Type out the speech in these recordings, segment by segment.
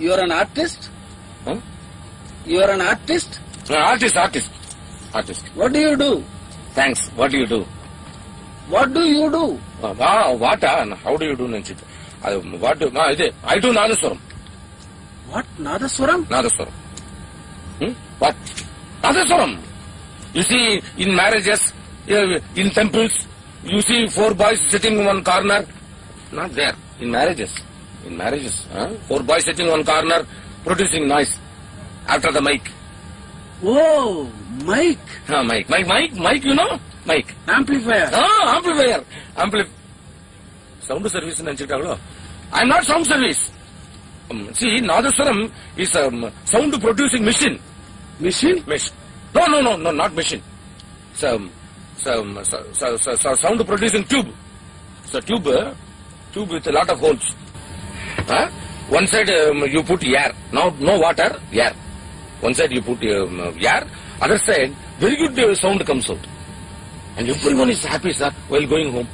Your an artist your an artist artist artist artist what do you do thanks what do you do what do you do what how do you do నేను చెప్పి what ఇదే I do nadaswaram what nadaswaram nadaswaram what nadaswaram you see in marriages in temples you see four boys sitting one corner not there in marriages in marriages. Huh? Four boys sitting on corner, producing noise after the mic. Oh, mic. Huh, mic, mic, mic, mic, you know? Mic. Amplifier. Ah, amplifier. Amplif... Sound service in I'm not sound service. Um, see, Nadaswaram is a um, sound producing machine. Machine? Machine. No, no, no, no, not machine. It's a, um, um it's a, sound producing tube. It's a tube, tube with a lot of holes. water. One side um, you put air. Now no water, air. One side you put um, air. Other side, very good uh, sound comes out. And everyone is happy, sir, while going home.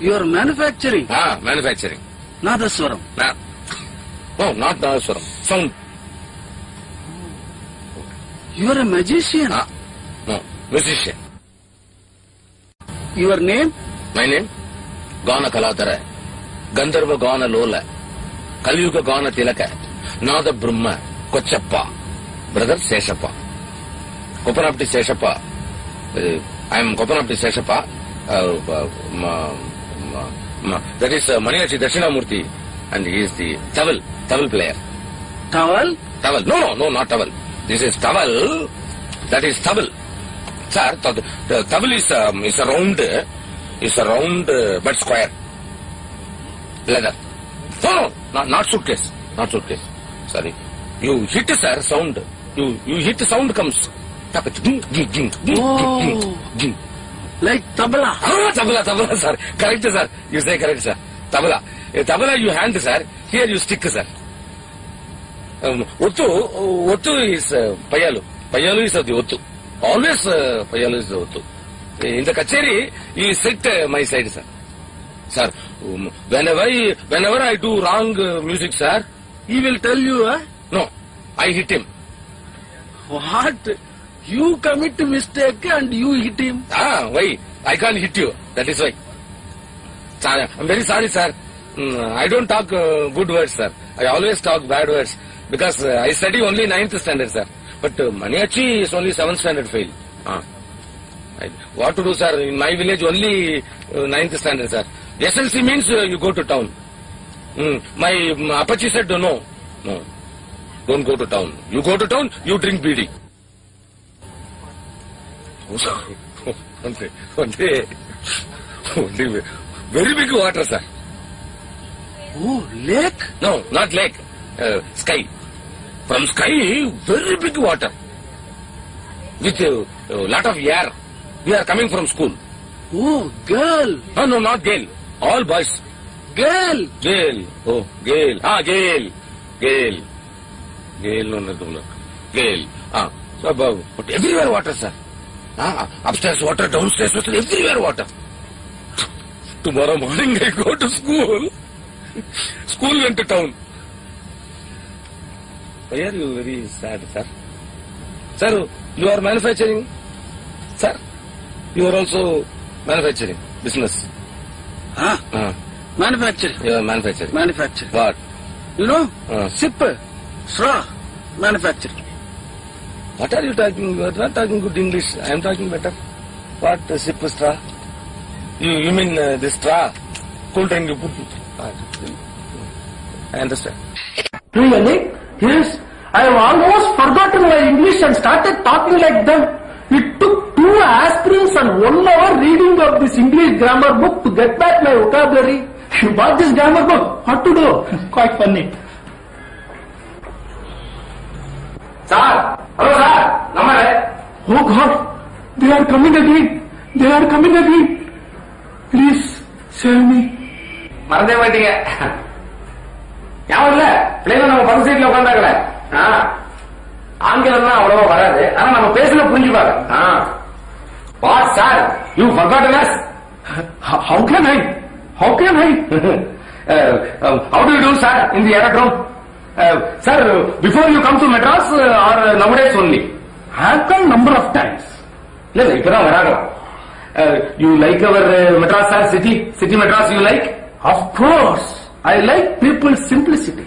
You are manufacturing? Ah, manufacturing. Nadaswaram? Nah. No, not Nadaswaram. Sound. You are a magician? Ah, no, musician. Your name? My name? Gana Kalatara. ಗಂಧರ್ವ ಗಾನ ಲೋಲ ಕಲಿಯುಗ ಗಾನ ತಿಲಕ ನಾದ ಬ್ರಹ್ಮ Kochappa brother Sheshappa Koppanapatti Sheshappa I am Koppanapatti Sheshappa that is Maniyachi Dakshinamurthy and is the towel towel player Towel? towel. No, no, no, not towel. This is towel. That is towel. Sir, the, the towel is um, is a round, uh, is leather not suit case not suit case sorry you hit sir sound you you hit sound comes like tabla tabla tabla sir correct sir you say correct sir tabla tabla you hand sir here you stick sir ఒత్తు ఒత్తు is payyalu. Payyalu is అది ఒత్తు. Always payyalu is ఒత్తు. ఇంత కచేరీ ఈ set my side sir Sir, um, whenever I, whenever I do wrong uh, music, sir... He will tell you, eh? No, I hit him. What? You commit mistake and you hit him? Ah, why? I can't hit you. That is why. Sir, I'm very sorry, sir. Mm, I don't talk uh, good words, sir. I always talk bad words. Because uh, I study only ninth standard, sir. But uh, Maniachi is only 7th standard fail. Ah. What to do, sir? In my village, only ninth standard, sir. SLC means uh, you go to town. Mm, my um, Apache said, no, no. Don't go to town. You go to town, you drink BD. one day, one day, one day, very big water, sir. Oh, lake? No, not lake, uh, sky. From sky, very big water. With a, a lot of air. We are coming from school. Oh, girl. No, no, not Gale. All boys. Girl. Gale. Oh, Gale. Ah, no, no, no. Gale. Ah, so, uh, but everywhere water, sir. Ah, upstairs water, downstairs water, everywhere water. Tomorrow morning I go to school. School went to town. Why are you very sad, sir? Sir, you are manufacturing. Sir, you are also manufacturing business. Ah, Ah, manufacturing. you are manufacturing. Manufacturing. What? You know? Ah. Sip. Straw. Manufacturing. What are you talking? You are not talking good English. I am talking better. What uh, sip straw? You you mean uh, this straw? Cool drink you put. Ah, I understand. Really? Yes. I have almost forgotten my English and started talking like them. It took aspirins and one hour reading of this English grammar book to get back my vocabulary. You bought this grammar book. What to do? Quite funny. Sir, hello sir. Namare. Oh God, they are coming again. They are coming again. Please save me. மறந்தே போயிட்டீங்க ஞாபகம் இல்ல பிள்ளைங்க நம்ம bus சீட்ல உட்காந்தாங்களே ஆங்கிலம் தான் அவ்வளவா வராது ஆனா நம்ம பேசுன புரிஞ்சுப்பாங்க What, sir? You forgotten us? How can I? How can I? uh, um, how do you do, sir, in the aerodrome? Uh, sir, before you come to Madras uh, or nowadays only? I have come number of times. No, no, uh, You like our uh, Madras, sir, city? City Madras you like? Of course. I like people's simplicity.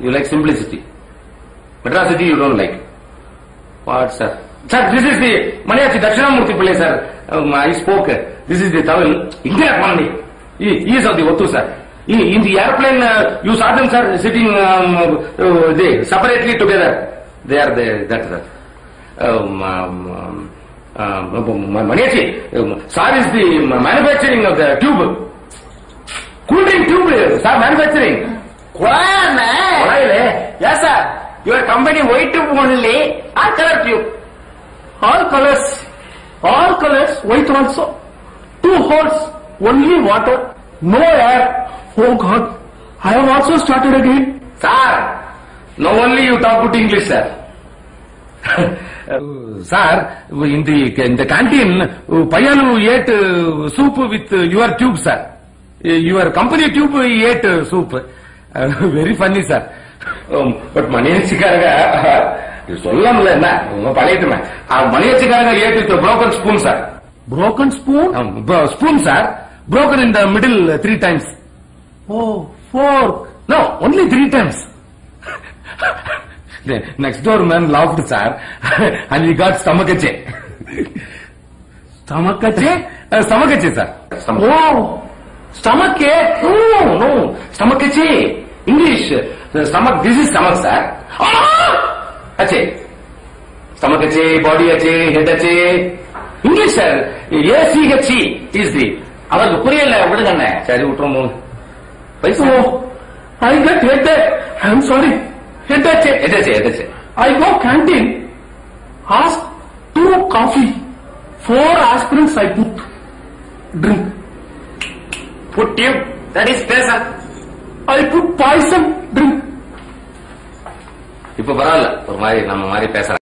You like simplicity. Madras city you don't like. What, sir? Sir, this is the Maniachi Dakshinamurthy Pillai, sir. Um, I spoke. This is the Tamil. India Pandi. He, he is of the Ottu, sir. In, the airplane, uh, you saw them, sir, sitting um, uh, they, separately together. They are the, that, sir. Um, um, um, um, um, sir is the manufacturing of the tube. Cool drink tube, sir, manufacturing. Kudaile. Yes, sir. Your company white tube only or color tube? all colors, all colors, white also. Two holes, only water, no air. Oh God, I have also started again. Sir, now only you talk good English, sir. sir, in the, in the canteen, Payalu ate soup with your tube, sir. Your company tube ate soup. Very funny, sir. Um, but money is இது சொல்லாமல என்ன உங்க பழையட்டுமே மணியச்சிக்காரங்க. Broken spoon? Um, bro- spoon, sir. Broken in the middle uh, three times. Oh, fork. No, only three times. the next door man laughed, sir, and he got stomachache. Stomach-ache? Uh, stomachache, sir. Stomach. Oh, stomach ache. No, no, stomachache. English. Uh, stomach, this is stomach, sir. Ah! Ache. Stomach ache, body ache, head ache. English, sir. A-C-H-E is the. அவருக்கு புரியல விடுங்கண்ணே சரி விட்டுறோம் பைசா Oh, I get headache. I'm sorry. Headache. எதாச்சு எதாச்சு I go canteen, ask two coffee, four aspirins I put, drink. Put tube. That is pressure. I put poison, drink. இப்ப பரவாயில்ல ஒரு மாதிரி நம்ம மாதிரி பேசலாம்.